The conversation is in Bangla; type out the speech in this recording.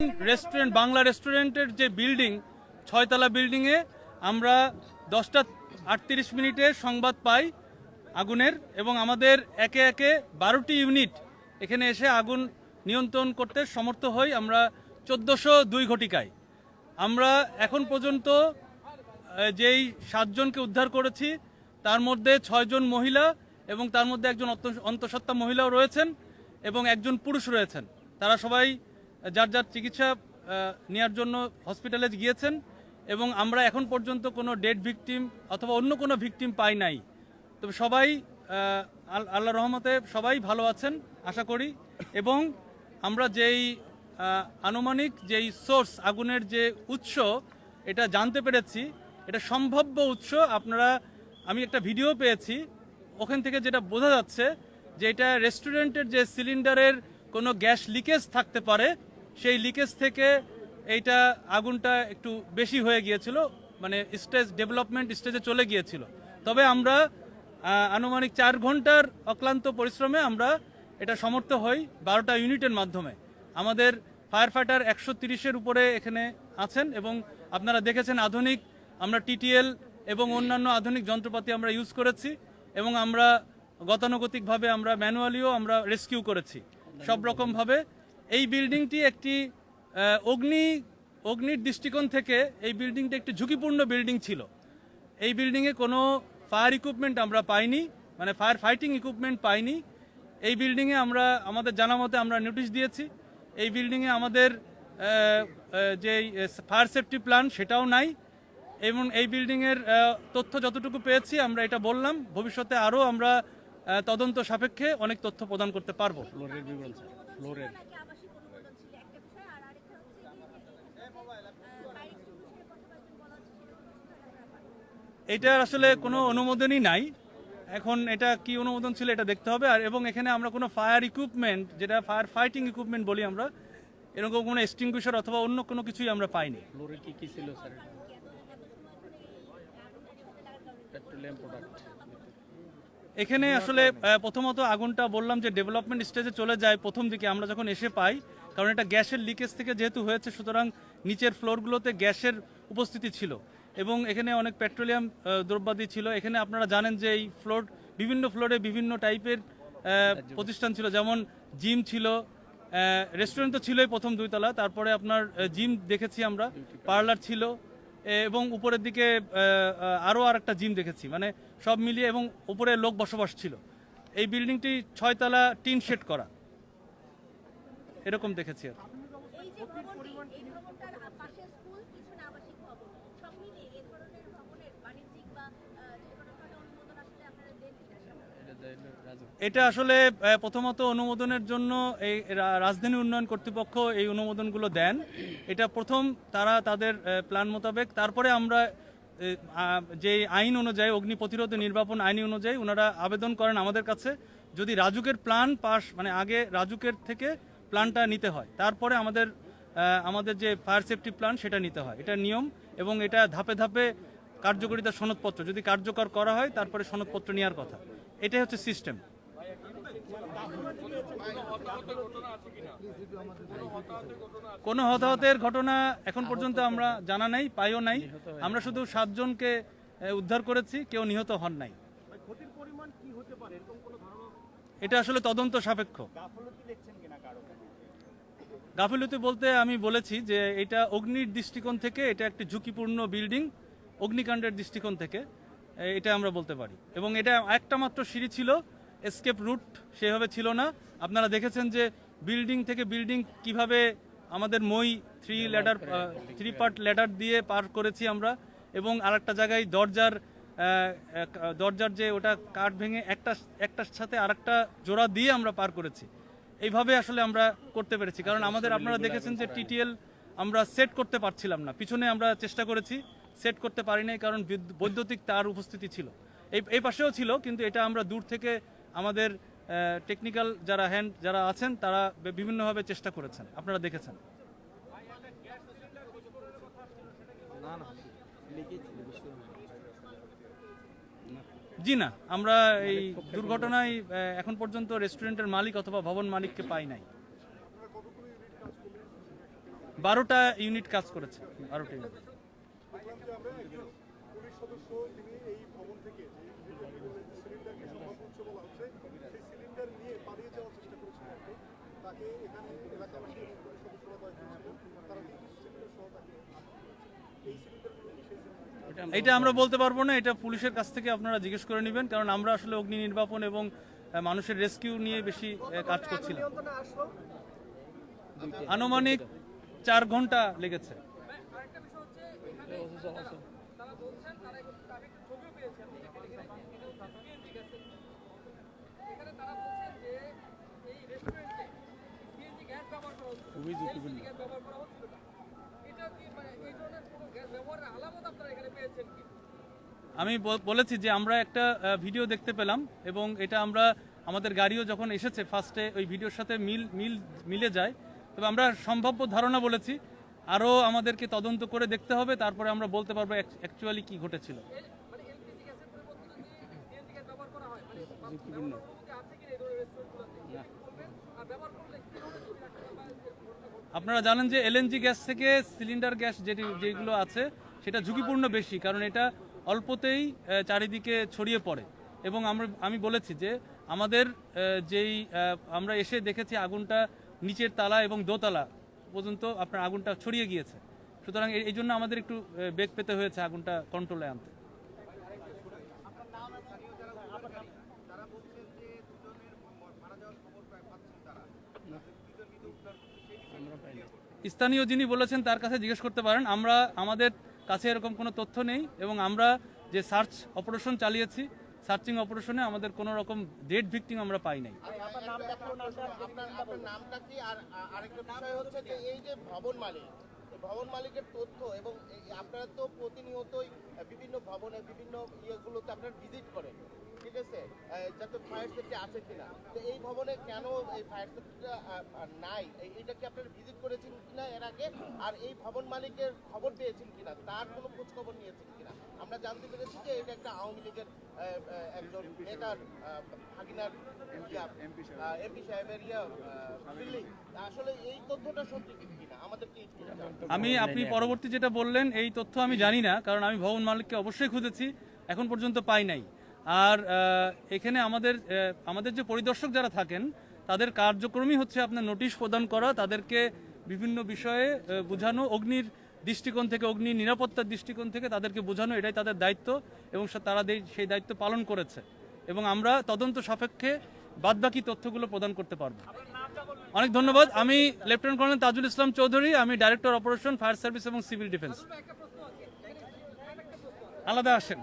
রেস্টুরেন্ট বাংলা রেস্টুরেন্টের যে বিল্ডিং ছয়তলা বিল্ডিংয়ে আমরা দশটা আটত্রিশ মিনিটে সংবাদ পাই আগুনের এবং আমাদের একে একে বারোটি ইউনিট এখানে এসে আগুন নিয়ন্ত্রণ করতে সমর্থ হই আমরা চোদ্দোশো দুই ঘটিকায়। আমরা এখন পর্যন্ত যেই সাতজনকে উদ্ধার করেছি, তার মধ্যে ছয়জন মহিলা এবং তার মধ্যে একজন অন্ত- অন্তঃসত্ত্বা মহিলাও রয়েছেন এবং একজন পুরুষ রয়েছেন। তারা সবাই যার যার চিকিৎসা নেওয়ার জন্য হসপিটালে গিয়েছেন এবং আমরা এখন পর্যন্ত কোনো ডেড ভিকটিম অথবা অন্য কোনো ভিকটিম পাই নাই। তবে সবাই আল্লাহ রহমতে সবাই ভালো আছেন, আশা করি। এবং আমরা যেই আনুমানিক যেই সোর্স আগুনের যে উৎস, এটা জানতে পেরেছি। এটা সম্ভাব্য উৎস, আপনারা, আমি একটা ভিডিও পেয়েছি। ওখান থেকে যেটা বোঝা যাচ্ছে যে এটা রেস্টুরেন্টের যে সিলিন্ডারের কোনো গ্যাস লিকেজ থাকতে পারে সেই লিকেজ থেকে এইটা আগুনটা একটু বেশি হয়ে গিয়েছিল মানে স্টেজ ডেভেলপমেন্ট স্টেজে চলে গিয়েছিল। তবে আমরা আনুমানিক চার ঘণ্টার অক্লান্ত পরিশ্রমে আমরা এটা সমর্থ হই বারোটা ইউনিটের মাধ্যমে। আমাদের ফায়ার ফাইটার একশো তিরিশের উপরে এখানে আছেন এবং আপনারা দেখেছেন আধুনিক, আমরা টিটিএল এবং অন্যান্য আধুনিক যন্ত্রপাতি আমরা ইউজ করেছি এবং আমরা গতানুগতিকভাবে আমরা ম্যানুয়ালিও আমরা রেস্কিউ করেছি। সব রকমভাবে এই বিল্ডিংটি একটি অগ্নি, অগ্নির দৃষ্টিকোণ থেকে এই বিল্ডিংটি একটি ঝুঁকিপূর্ণ বিল্ডিং ছিল। এই বিল্ডিংয়ে কোনো ফায়ার ইকুইপমেন্ট আমরা পাইনি মানে ফায়ার ফাইটিং ইকুইপমেন্ট পাইনি। এই বিল্ডিংয়ে আমরা, আমাদের জানা মতে আমরা নোটিশ দিয়েছি। এই বিল্ডিংয়ে আমাদের যে ফায়ার সেফটি প্ল্যান সেটাও নাই এবং এই বিল্ডিংয়ের তথ্য যতটুকু পেয়েছি আমরা এটা বললাম। ভবিষ্যতে আরও আমরা তদন্ত সাপেক্ষে অনেক তথ্য প্রদান করতে পারব। ফ্লোরের বিবরণ স্যার ফ্লোরের নাকি আবাসিক অনুমোদন ছিল একটা বিষয় আর আরেকটা হচ্ছে যে ফায়ার এক্সটিংগুইশারের কথা কয়েকজন বলা হচ্ছে সেটা কোনো ব্যাপার এটার আসলে কোনো অনুমোদনই নাই। এখন এটা কি অনুমোদন ছিল এটা দেখতে হবে। আর এবং এখানে আমরা কোনো ফায়ার ইকুইপমেন্ট যেটা ফায়ার ফাইটিং ইকুইপমেন্ট বলি আমরা এরকম কোনো এক্সটিংগুইশার অথবা অন্য কোনো কিছুই আমরা পাইনি। ফ্লোরে কি কি ছিল স্যার? পেট্রোলিয়াম প্রোডাক্ট এখানে আসলে প্রথমত আগুনটা বললাম যে ডেভেলপমেন্ট স্টেজে চলে যায় প্রথম দিকে। আমরা যখন এসে পাই কারণ এটা গ্যাসের লিকেজ থেকে যেহেতু হয়েছে সুতরাং নিচের ফ্লোরগুলোতে গ্যাসের উপস্থিতি ছিল। এবং এখানে অনেক পেট্রোলিয়াম দ্রব্যাদি ছিল। এখানে আপনারা জানেন যে এই ফ্লোর বিভিন্ন ফ্লোরে বিভিন্ন টাইপের প্রতিষ্ঠান ছিল। যেমন জিম ছিল রেস্টুরেন্ট তো ছিলই প্রথম দুইতলা। তারপরে আপনার জিম দেখেছি আমরা। পার্লার ছিল। এবং উপরের দিকে আরও আর একটা জিম দেখেছি। মানে সব মিলিয়ে এবং উপরে লোক বসবাস ছিল। এই বিল্ডিংটি ছয়তলা টিন শেড করা। এরকম দেখেছি আর কি। এই যে ভবনটি এই ভবনটার পাশে স্কুল পিছনে আবাসিক ভবন সব মিলিয়ে এই ধরনের ভবনের বাণিজ্যিক বা আহ, যে কোনো ধরনের অনুমোদন আসলে আপনারা দেন কিনা সাধারণত? এটা দিল রাজু এটা আসলে প্রথমত অনুমোদনের জন্য এই রাজধানী উন্নয়ন কর্তৃপক্ষ এই অনুমোদনগুলো দেন। এটা প্রথম তারা তাদের প্ল্যান মোতাবেক। তারপরে আমরা যে আইন অনুযায়ী, অগ্নি প্রতিরোধ নির্বাপন আইন অনুযায়ী ওনারা আবেদন করেন আমাদের কাছে, যদি রাজুকের প্ল্যান পাস মানে আগে রাজুকের থেকে প্ল্যানটা নিতে হয়। তারপরে আমাদের আমাদের যে ফায়ার সেফটি প্ল্যান, সেটা নিতে হয়। এটা নিয়ম এবং এটা ধাপে ধাপে কার্যকরিতা সনদপত্র, যদি কার্যকর করা হয়, তারপরে সনদপত্র নেওয়ার কথা। এটাই হচ্ছে সিস্টেম। কোনো হতাহতের ঘটনা এখন পর্যন্ত আমরা জানা নাই, পাইও নাই। আমরা শুধু সাতজনকে উদ্ধার করেছি, কেউ নিহত হন নাই। এটা আসলে তদন্ত সাপেক্ষ। গাফিলতি বলতে আমি বলেছি যে এটা অগ্নির দৃষ্টিকোণ থেকে, এটা একটি ঝুঁকিপূর্ণ বিল্ডিং, অগ্নিকাণ্ডের দৃষ্টিকোণ থেকে। এটা আমরা বলতে পারি। এবং এটা একটা মাত্র সিঁড়ি ছিল এসকেপ রুট সেভাবে ছিল না। আপনারা দেখেছেন যে বিল্ডিং থেকে বিল্ডিং কীভাবে আমাদের মই three ladder three part ladder দিয়ে পার করেছি আমরা। এবং আরেকটা জায়গায় দরজার দরজার যে ওটা কাঠ ভেঙে একটা একটার সাথে আরেকটা জোড়া দিয়ে আমরা পার করেছি। এইভাবে আসলে আমরা করতে পেরেছি। কারণ আমাদের আপনারা দেখেছেন যে টিটিএল আমরা সেট করতে পারছিলাম না। পিছনে আমরা চেষ্টা করেছি। সেট করতে পারি নাই কারণ বৈদ্যুতিক তার উপস্থিতি ছিল। এই এই পাশেও ছিল কিন্তু এটা আমরা দূর থেকে আমাদের টেকনিক্যাল যারা হ্যান্ড যারা আছেন তারা বিভিন্নভাবে চেষ্টা করেছেন। আপনারা দেখেছেন। জি না আমরা এই দুর্ঘটনায় এখন পর্যন্ত রেস্টুরেন্টের মালিক অথবা ভবন মালিককে পাই নাই। বারোটা ইউনিট কাজ করেছে বারোটা ইউনিট দেখলাম যে আমরা একজন পুলিশ সদস্য তিনি এই ভবন থেকে যে সিলিন্ডারকে বলা হচ্ছে সেই সিলিন্ডার নিয়ে পালিয়ে যাওয়ার চেষ্টা আর তাকে এখানে এলাকাবাসী এবং পুলিশ সদস্যরা কয়েকজন ছিল তারা কিন্তু সিলিন্ডার সহ তাকে এই সিলিন্ডারগুলো সেই সিলিন্ডার এটা আমরা বলতে পারব না এটা পুলিশের কাছ থেকে আপনারা জিজ্ঞেস করে নেবেন কারণ আমরা আসলে অগ্নি নির্বাপন এবং মানুষের রেস্কিউ নিয়ে বেশি কাজ করছিলাম। আনুমানিক চার ঘণ্টা লেগেছে। আমি বলেছি যে আমরা একটা ভিডিও দেখতে পেলাম এবং এটা আমরা, আমাদের গাড়িও যখন এসেছে ফার্স্টে ওই ভিডিওর সাথে মিল মিল মিলে যায়। তবে আমরা সম্ভাব্য ধারণা বলেছি আরও আমাদেরকে তদন্ত করে দেখতে হবে, তারপরে আমরা বলতে পারব অ্যাকচুয়ালি কি ঘটেছিল। আপনারা জানেন যে এলএনজি গ্যাস থেকে সিলিন্ডার গ্যাস যেটি, যেগুলো আছে, সেটা ঝুঁকিপূর্ণ বেশি, কারণ এটা অল্পতেই চারিদিকে ছড়িয়ে পড়ে। এবং আমরা, আমি বলেছি যে আমাদের যেই আমরা এসে দেখেছি আগুনটা নিচের তালা এবং দোতলা পর্যন্ত আপনার আগুনটা ছড়িয়ে গিয়েছে। সুতরাং এই- জন্য আমাদের একটু বেগ পেতে হয়েছে আগুনটা কন্ট্রোলে আনতে। স্থানীয় যিনি বলেছেন তার কাছে জিজ্ঞেস করতে পারেন আমরা আমাদের কাছে এরকম কোনো তথ্য নেই এবং আমরা যে সার্চ অপারেশন চালিয়েছি সার্চিং অপারেশনে আমাদের কোনো রকম ডেড ভিকটিম আমরা পাই নাই। আপনার আপনার নামটা কি? আর আরেকটা বিষয় হচ্ছে যে এই যে ভবন মালিক এই ভবন মালিকের তথ্য এবং আপনারা তো প্রতিনিয়তই বিভিন্ন ভবনে বিভিন্ন ইয়েগুলোতে আপনারা ভিজিট করেন ঠিক আছে? যাতে ফায়ার সেফটি আছে কিনা। তো এই ভবনে কেন এই ফায়ার সেফটিটা নাই? এই- এইটা কি আপনারা ভিজিট করেছেন কিনা এর আগে? আর এই ভবন মালিকের খবর পেয়েছেন কিনা? তার কোনো খোঁজ খবর নিয়েছেন কিনা? আমরা জানতে পেরেছি যে এটা একটা আওয়ামী লীগের একজন নেতার ভাগিনার এমপি সাহেবের বিল্ডিং আসলে এই তথ্যটা সত্যি। আমি আপনি পরবর্তী যেটা বললেন এই তথ্য আমি জানি না কারণ আমি ভবন মালিককে অবশ্যই খুঁজেছি এখন পর্যন্ত পাই নাই। আর এখানে আমাদের আমাদের যে পরিদর্শক যারা থাকেন তাদের কার্যক্রমই হচ্ছে আপনার নোটিশ প্রদান করা তাদেরকে বিভিন্ন বিষয়ে বোঝানো অগ্নির দৃষ্টিকোণ থেকে, অগ্নি নিরাপত্তার দৃষ্টিকোণ থেকে তাদেরকে বোঝানো, এটাই তাদের দায়িত্ব এবং তারা সেই দায়িত্ব পালন করেছে। এবং আমরা তদন্ত সাপেক্ষে বাদবাকি তথ্যগুলো প্রদান করতে পারব। অনেক ধন্যবাদ। আমি লেফটেন্যান্ট কর্নেল তাজুল ইসলাম চৌধুরী, আমি ডাইরেক্টর অপারেশন ফায়ার সার্ভিস এবং সিভিল ডিফেন্স আলাদা আসেন।